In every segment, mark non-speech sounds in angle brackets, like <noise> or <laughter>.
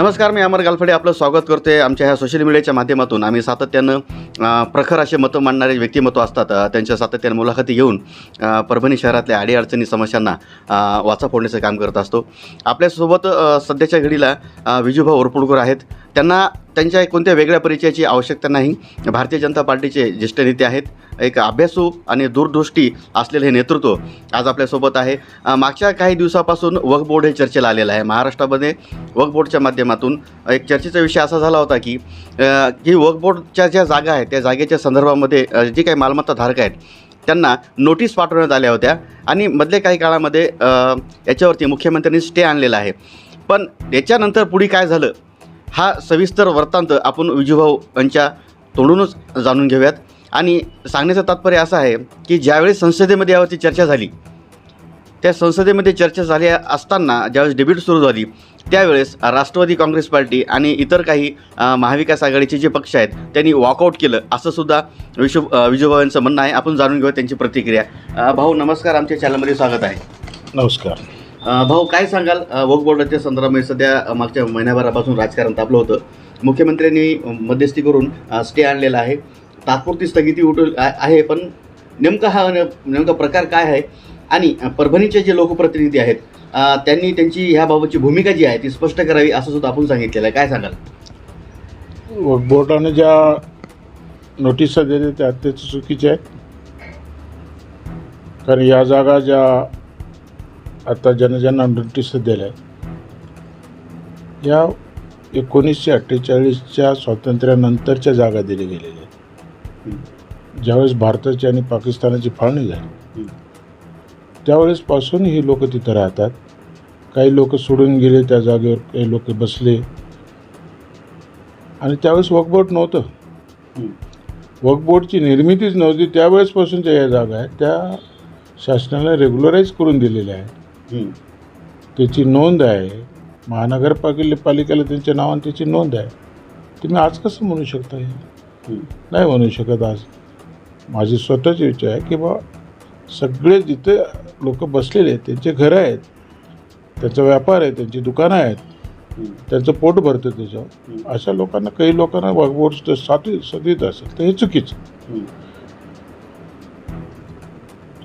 नमस्कार मी अमर गालफडे. आपलं स्वागत करते आमच्या ह्या सोशल मीडियाच्या माध्यमातून. आम्ही सातत्यानं प्रखर असे मतं मांडणारे व्यक्तिमत्व असतात त्यांच्या सातत्यानं मुलाखती घेऊन परभणी शहरातल्या अडीअडचणी समस्यांना वाचा फोडण्याचं काम करत असतो. आपल्यासोबत सध्याच्या घडीला विजूभाऊ ओरपुडकर आहेत. त्यांना त्यांच्या कोणत्या वेगळ्या परिचयाची आवश्यकता नाही. भारतीय जनता पार्टीचे ज्येष्ठ नेते आहेत. एक अभ्यासू आणि दूरदृष्टी असलेले हे नेतृत्व आज आपल्यासोबत आहे. मागच्या काही दिवसापासून वक्फ बोर्ड हे चर्चेला आलेलं आहे. महाराष्ट्रामध्ये वक्फ बोर्डच्या माध्यमातून एक चर्चेचा विषय असा झाला होता की की वक्फ बोर्डच्या ज्या जागा आहेत त्या जागेच्या संदर्भामध्ये जे काही मालमत्ता धारक आहेत त्यांना नोटीस पाठवण्यात आल्या होत्या. आणि मधल्या काही काळामध्ये याच्यावरती मुख्यमंत्र्यांनी स्टे आणलेला आहे. पण याच्यानंतर पुढे काय झालं? हा सविस्तर वृत्तांत आपण विजूभाऊ यांच्या तोंडूनच जाणून घेऊयात. आणि सांगण्याचं तात्पर्य असं आहे की ज्यावेळेस संसदेमध्ये यावरती चर्चा झाली त्या संसदेमध्ये चर्चा झाली असताना ज्यावेळेस डिबेट सुरू झाली त्यावेळेस राष्ट्रवादी काँग्रेस पार्टी आणि इतर काही महाविकास आघाडीचे जे पक्ष आहेत त्यांनी वॉकआउट केलं. असं सुद्धा विशु विजूभाऊ यांचं म्हणणं आहे. आपण जाणून घेऊया त्यांची प्रतिक्रिया. भाऊ नमस्कार. आमच्या चॅनलमध्ये स्वागत आहे. नमस्कार. भाऊ काय सांगाल? अ, वक्फ बोर्डाच्या संदर्भामध्ये सध्या मागच्या महिन्याभरापासून राजकारण तापलं होतं. मुख्यमंत्र्यांनी मध्यस्थी करून स्टे आणलेला आहे. तात्पुरती स्थगिती उठ आहे पण नेमका हा नेमका प्रकार काय आहे? आणि परभणीचे जे लोकप्रतिनिधी आहेत त्यांनी त्यांची ह्याबाबतची भूमिका जी आहे ती स्पष्ट करावी असं सुद्धा आपण सांगितलेलं आहे. काय सांगाल? वक्फ बोर्डाने ज्या नोटिसा दिल्या त्या अत्यंत चुकीच्या आहेत कारण या जागा ज्या आता ज्यांना ज्यांना नोटीस दिल्या आहेत या एकोणीसशे अठ्ठेचाळीसच्या स्वातंत्र्यानंतरच्या जागा दिल्या गेलेल्या आहेत. ज्यावेळेस भारताची आणि पाकिस्तानाची फाळणी झाली. त्यावेळेसपासून ही लोक तिथं राहतात. काही लोक सोडून गेले त्या जागेवर काही लोक बसले. आणि त्यावेळेस वकबोट नव्हतं. वकबोटची निर्मितीच नव्हती. त्यावेळेसपासूनच्या या जागा आहेत. त्या शासनाने रेग्युलराईज करून दिलेल्या आहेत. त्याची नोंद आहे. महानगरपालिके पालिकेला त्यांच्या नावाने त्याची नोंद आहे. तुम्ही आज कसं म्हणू शकता हे. नाही म्हणू शकत आज. माझी स्वतःची विचार आहे की बा सगळे जिथे लोक बसलेले आहेत त्यांचे घरं आहेत त्यांचा व्यापार आहे त्यांची दुकानं आहेत. त्यांचं पोट भरतं त्याच्यावर. अशा लोकांना काही लोकांना वागवड सातवी सतवीत असेल तर हे चुकीचं.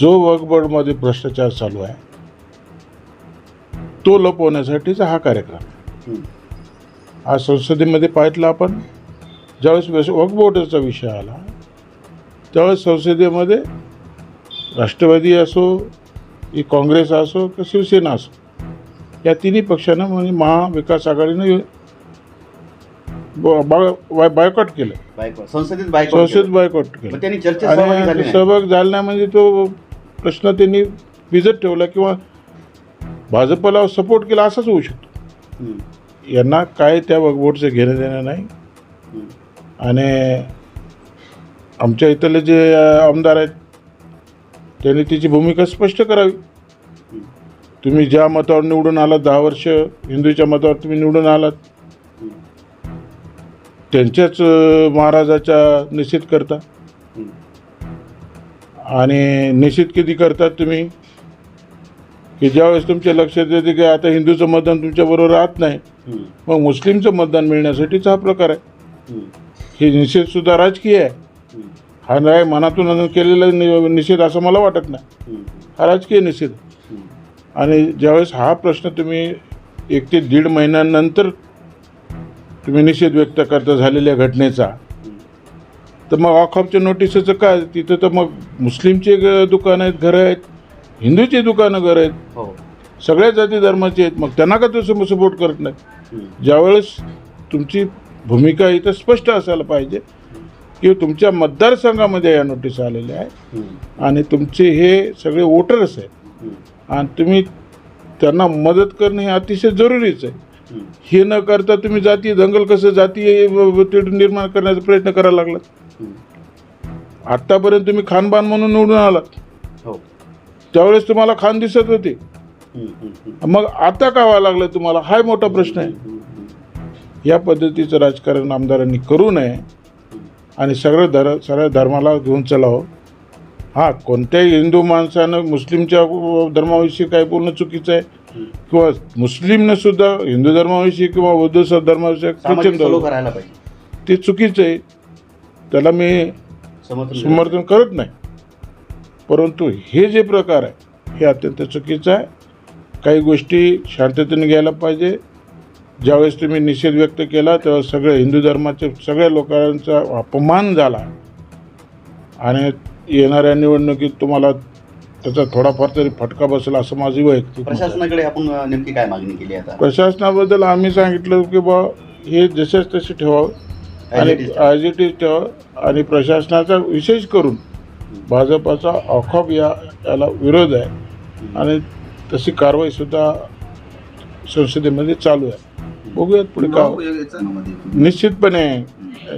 जो वक्फ बोर्डमध्ये भ्रष्टाचार चालू आहे तो लपवण्यासाठीचा हा कार्यक्रम. हं. आज संसदेमध्ये पाहितलं आपण ज्यावेळेस वक्फ बोर्डाचा विषय आला त्यावेळेस संसदेमध्ये राष्ट्रवादी असो की काँग्रेस असो की शिवसेना असो या तिन्ही पक्षानं म्हणजे महाविकास आघाडीनं बायकॉट केलं संसदेत बायको संसद बायकॉट केलं सहभागी झाले आणि नाही. सहभाग झाला नाही म्हणजे तो प्रश्न त्यांनी विजत ठेवला किंवा भाजपला सपोर्ट केला असाच होऊ शकतो. यांना काय त्या वगवोटचं घेणं देणं नाही. आणि आमच्या इथले जे आमदार आहेत त्यांनी त्याची भूमिका स्पष्ट करावी तुम्ही ज्या मतावर निवडून आलात दहा वर्ष हिंदूच्या मतावर तुम्ही निवडून आलात. त्यांच्याच अ, महाराजाचा निषेध करता. आणि निश्चित किती करतात तुम्ही की ज्यावेळेस तुमच्या लक्षात येते की आता हिंदूचं मतदान तुमच्याबरोबर राहत नाही. मग मुस्लिमचं मतदान मिळण्यासाठीचा हा प्रकार आहे हं. निषेधसुद्धा राजकीय आहे हं. नाही मनातून केलेला निषेध असं मला वाटत नाही हं. राजकीय निषेध. आणि ज्यावेळेस हा प्रश्न तुम्ही एक ते दीड महिन्यानंतर तुम्ही निषेध व्यक्त करता झालेल्या घटनेचा तर मग ऑखॉपच्या नोटिसचं काय तिथं तर मग मुस्लिमचे दुकानं आहेत घरं आहेत हिंदूचे दुकानं घरं आहेत हो सगळ्या जाती धर्माचे आहेत मग त्यांना का तसं सपोर्ट करत नाही. ज्यावेळेस तुमची भूमिका इथं स्पष्ट असायला पाहिजे की तुमच्या मतदारसंघामध्ये या नोटीस आलेल्या आहेत हं. आणि तुमचे हे सगळे वोटर्स आहेत. आणि तुम्ही त्यांना मदत करणं हे अतिशय जरुरीच आहे हं. न करता तुम्ही जातीय दंगल कसं तेढ निर्माण करण्याचा प्रयत्न करायला लागलात हं. आत्तापर्यंत तुम्ही खानबान म्हणून निवडून आलात त्यावेळेस तुम्हाला खान दिसत होते. मग आता का व्हायला लागलं तुम्हाला? हा मोठा प्रश्न आहे. या पद्धतीचं राजकारण आमदारांनी करू नये आणि सगळं धर सगळ्या धर्माला घेऊन चलावं. हां कोणत्याही हिंदू माणसानं मुस्लिमच्या धर्माविषयी काय बोलणं चुकीचं आहे. किंवा मुस्लिमने सुद्धा हिंदू धर्माविषयी किंवा बौद्ध धर्माविषयी ख्रिश्चन धर्म ते चुकीचं आहे. त्याला मी समर्थन करत नाही. परंतु हे जे प्रकार आहे हे अत्यंत चुकीचं आहे. काही गोष्टी शांततेने घ्यायला पाहिजे. ज्यावेळेस तुम्ही निषेध व्यक्त केला तेव्हा सगळे हिंदू धर्माचे सगळ्या लोकांचा अपमान झाला. आणि येणाऱ्या निवडणुकीत तुम्हाला त्याचा थोडाफार तरी फटका बसेल असं माझी वैयक्तिक. प्रशासनाकडे आपण नेमकी काय मागणी केली आता? प्रशासनाबद्दल आम्ही सांगितलं की बा हे जसेच तसे ठेवावं. आणि. ॲज इट इज ठेवावं. आणि प्रशासनाचा विशेष करून भाजपाचा अखोप या याला विरोध आहे. आणि तशी कारवाईसुद्धा संसदेमध्ये चालू आहे. बघूयात पुढे का निश्चितपणे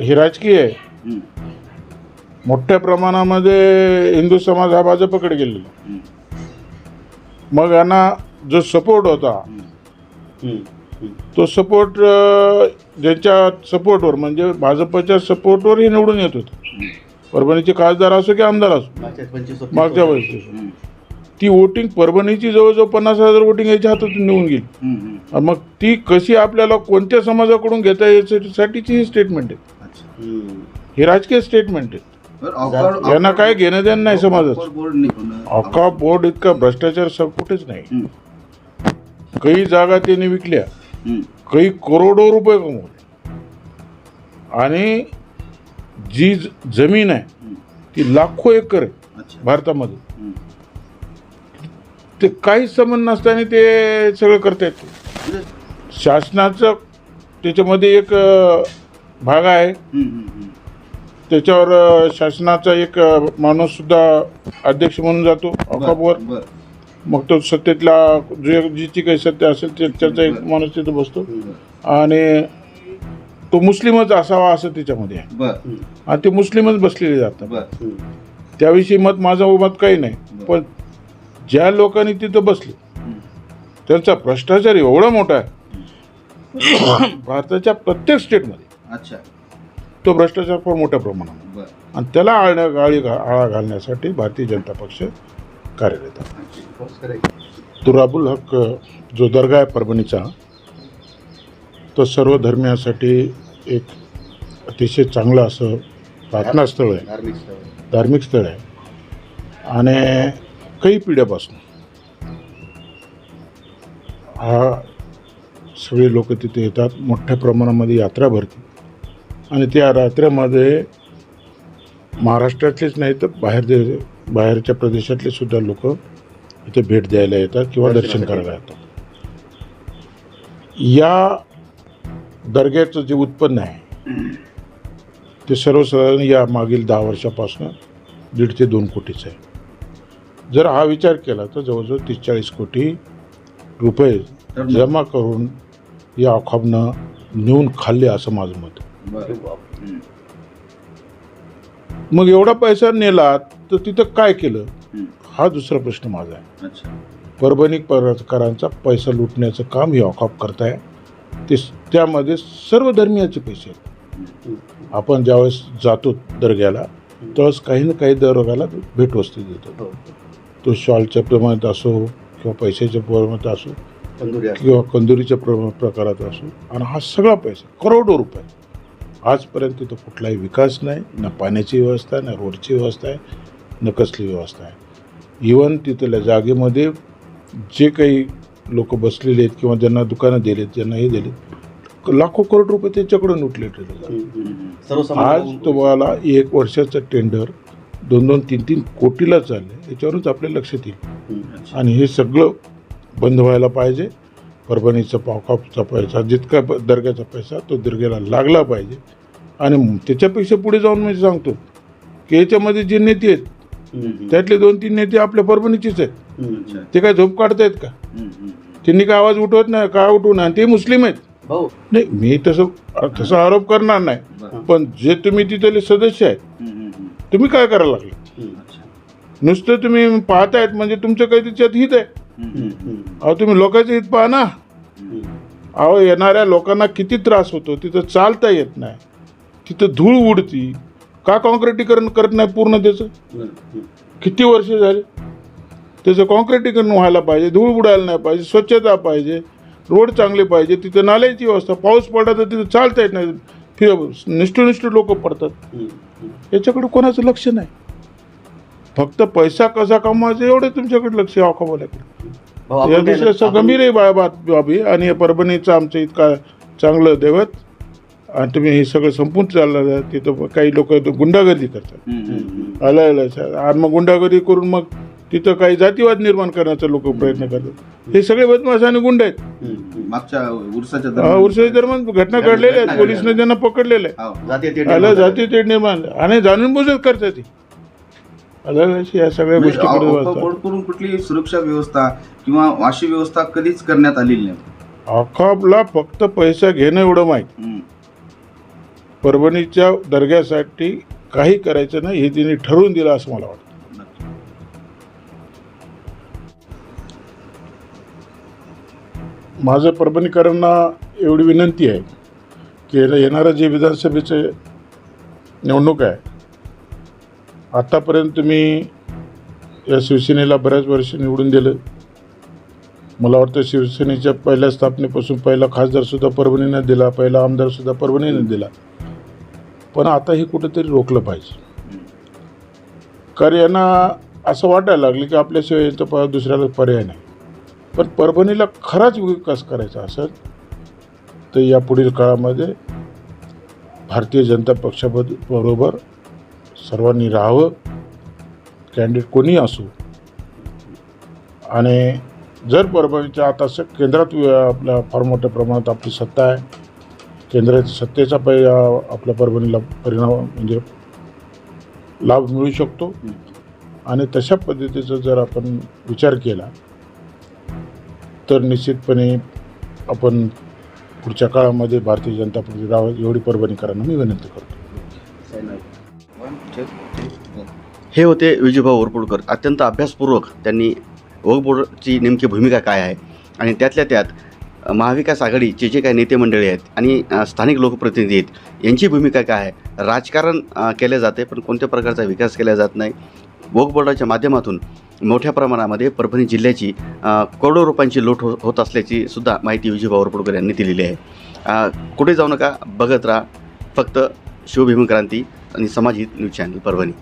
हे राजकीय आहे. मोठ्या प्रमाणामध्ये हिंदू समाज हा भाजपकडे गेलेला. मग यांना जो सपोर्ट होता. तो सपोर्ट ज्यांच्या सपोर्टवर म्हणजे भाजपच्या सपोर्टवर हे निवडून येत होते. परभणीचे खासदार असो की आमदार असो. मागच्या वर्षी-. ती वोटिंग परभणीची जवळजवळ पन्नास हजार वोटिंग याच्या हातातून निघून गेली. मग ती कशी आपल्याला कोणत्या समाजाकडून घेता याच्यासाठीची ही स्टेटमेंट आहे. ही राजकीय स्टेटमेंट आहे. यांना काय घेणं देणं नाही समाजाचं. अख्खा बोर्ड इतका भ्रष्टाचार स- कुठेच नाही. काही जागा त्यांनी विकल्या. काही करोडो रुपये कमवले. आणि जी ज- जमीन आहे. ती लाखो एकर आहे. भारतामध्ये. ते काहीच संबंध नसताना ते सगळं करतायत म्हणजे- शासनाचं त्याच्यामध्ये एक भाग आहे. त्याच्यावर शासनाचा एक अ, माणूससुद्धा अध्यक्ष म्हणून जातो अकाबवर. मग तो सत्तेतला जे जिची काही सत्य असेल त्याचा एक माणूस तिथं बसतो. आणि तो मुस्लिमच असावा असं त्याच्यामध्ये आहे बरं. आणि ते मुस्लिमच बसलेले जातात बरं. त्याविषयी मत माझं मत काही नाही पण ज्या लोकांनी तिथं बसले. त्यांचा भ्रष्टाचार एवढा मोठा आहे <coughs> भारताच्या प्रत्येक स्टेटमध्ये अच्छा तो भ्रष्टाचार फार मोठ्या प्रमाणात बरं. आणि त्याला आळण्या गाळी घा- आळा घालण्यासाठी भारतीय जनता पक्ष कार्यरत आहे. तुराबुल हक जो दर्गा आहे परभणीचा तो सर्व धर्मियासाठी एक अतिशय चांगलं असं प्रार्थना स्थळ आहे. धार्मिक स्थळ. धार्मिक स्थळ आहे. आणि काही पिढ्यापासून हा सगळे लोक तिथे येतात. मोठ्या प्रमाणामध्ये यात्रा भरते. आणि त्या यात्रेमध्ये महाराष्ट्रातलेच नाही तर बाहेर दे बाहेरच्या प्रदेशातले सुद्धा लोक इथे भेट द्यायला येतात किंवा दर्शन करायला येतात. या दर्ग्याचं जे उत्पन्न आहे ते सर्वसाधारण या मागील दहा वर्षापासून दीड ते दोन कोटीचं आहे. जर हा विचार केला तर जवळजवळ तीस चाळीस कोटी रुपये जमा करून या अखाबनं नेऊन खाल्ले असं माझं मत. मग एवढा पैसा नेला तर तिथं काय केलं. हा. दुसरा प्रश्न माझा आहे. परभणी पत्रकारांचा पैसा लुटण्याचं काम हे अखाप करताय. ते त्यामध्ये सर्व धर्मियाचे पैसे आहेत. आपण ज्यावेळेस जातो दर्ग्याला त्यावेळेस काही ना काही दर्ग्याला भेटवस्तू देतो हो. तो शॉलच्या प्रमाणात असो किंवा पैशाच्या प्रमाणात असं. किंवा कंदुरीच्या प्र प्रकारात असो आणि हा सगळा पैसा करोडो रुपये आजपर्यंत तिथं कुठलाही विकास नाही ना पाण्याची व्यवस्था आहे ना रोडची व्यवस्था आहे न कसली व्यवस्था आहे इवन तिथल्या जागेमध्ये जे काही लोक बसलेले आहेत किंवा ज्यांना दुकानं दिलेत ज्यांना हे दिलेत लाखो करोड रुपये त्यांच्याकडून उठले आज तुम्हाला एक वर्षाचं टेंडर दोन दोन तीन तीन कोटीला चाललं याच्यावरच आपल्या लक्षात येईल. आणि हे सगळं बंद व्हायला पाहिजे. परभणीचा पावकापचा पैसा जितका दर्ग्याचा पैसा तो दर्ग्याला लागला पाहिजे. आणि त्याच्यापेक्षा पुढे जाऊन मी सांगतो की याच्यामध्ये जे नेते आहेत. त्यातले दोन तीन नेते आपल्या परभणीचेच आहेत. ते काय झोप काढतायत का. त्यांनी काय आवाज उठवत नाही का उठवू नाही आणि ते मुस्लिम आहेत भाऊ नाही मी तसं तसा आरोप करणार नाही. पण जे तुम्ही तिथले सदस्य आहेत. तुम्ही काय करायला लागले. नुसतं तुम्ही पाहतायत म्हणजे तुमचं काही त्याच्यात हित आहे. अहो तुम्ही लोकांचं हित पहा ना. अहो येणाऱ्या लोकांना किती त्रास होतो तिथं चालता येत नाही तिथं धूळ उडती का काँक्रिटीकरण करत नाही पूर्ण त्याचं. किती वर्ष झाले? त्याचं कॉन्क्रिटीकरण व्हायला पाहिजे धूळ बुडायला नाही पाहिजे स्वच्छता पाहिजे रोड चांगले पाहिजे तिथं नाल्याची व्यवस्था पाऊस पडला तर तिथं चालता येत नाही फिर निष्ठू निष्ठू लोक पडतात. याच्याकडे कोणाचं लक्ष नाही. फक्त पैसा कसा कमवायचा एवढं तुमच्याकडे लक्ष या दुसऱ्या गंभीर आहे बाबी आणि या परभणीचं आमचं इतका चांगलं दैवत. आणि तुम्ही हे सगळं संपून चाललं आहे. तिथं काही लोक गुंडागर्दी करतात. आलं. आणि मग गुंडागर्दी करून मग तिथं काही जातीवाद निर्माण करण्याचा लोक प्रयत्न करतात हे सगळे बदमाश आणि गुंड आहेत. मागच्या उरसाच्या दरम्यान उरसाच्या दरम्यान घटना घडलेल्या आहेत पोलिसने त्यांना पकडलेलं आहे हो, तेढ आलं निर्माण जाती ते निर्माण आणि जाणून बुजत करतात ती? या सगळ्या म्हणजे गोष्टी करून कुठली सुरक्षा व्यवस्था किंवा अशी व्यवस्था कधीच करण्यात आलेली नाही अखाबला फक्त पैसा घेणं एवढं माहीत. परभणीच्या दर्ग्यासाठी काही करायचं नाही हे तिने ठरवून दिलं असं मला वाटतं. माझं परभणीकरांना एवढी विनंती आहे की येणारं जे विधानसभेचं निवडणूक आहे आत्तापर्यंत तुम्ही या शिवसेनेला बऱ्याच वर्ष निवडून दिलं. मला वाटतं शिवसेनेच्या पहिल्या स्थापनेपासून पहिला खासदारसुद्धा परभणीनं दिला पहिला आमदारसुद्धा परभणीनं दिला. पण आता हे कुठंतरी रोखलं पाहिजे. कारण यांना असं वाटायला लागलं की आपल्याशिवाय यांचा प दुसऱ्याला पर्याय नाही. पण परभणीला खराच विकास करायचा असेल तर या पुढील काळामध्ये भारतीय जनता पक्षाबद बरोबर सर्वांनी राहावं कॅन्डिडेट कोणी असो. आणि जर परभणीच्या आता स केंद्रात आपल्या फार मोठ्या प्रमाणात आपली सत्ता आहे केंद्राच्या सत्तेचा पै आपल्या परभणीला परिणाम म्हणजे लाभ मिळू शकतो. आणि तशा पद्धतीचा जर आपण विचार केला तर निश्चितपणे आपण पुढच्या काळामध्ये भारतीय जनता पक्ष राव एवढी परभणीकरांना मी विनंती करतो. हे होते विजूभाऊ ओरपुडकर अत्यंत अभ्यासपूर्वक त्यांनी वगबोर्डची नेमकी भूमिका काय आहे? आणि त्यातल्या त्यात महाविकास आघाडीचे जे काही नेते मंडळी आहेत आणि स्थानिक लोकप्रतिनिधी आहेत यांची भूमिका काय आहे? राजकारण केले जाते पण कोणत्या प्रकारचा विकास केला जात नाही. वक्फ बोर्डाच्या माध्यमातून मोठ्या प्रमाणामध्ये परभणी जिल्ह्याची करोडो रुपयांची लूट हो होत असल्याची सुद्धा माहिती विजय बावरपुडकर यांनी दिलेली आहे. कुठे जाऊ नका बघत राहा. फक्त शिवभीम क्रांती आणि समाजहित न्यूज चॅनल परभणी.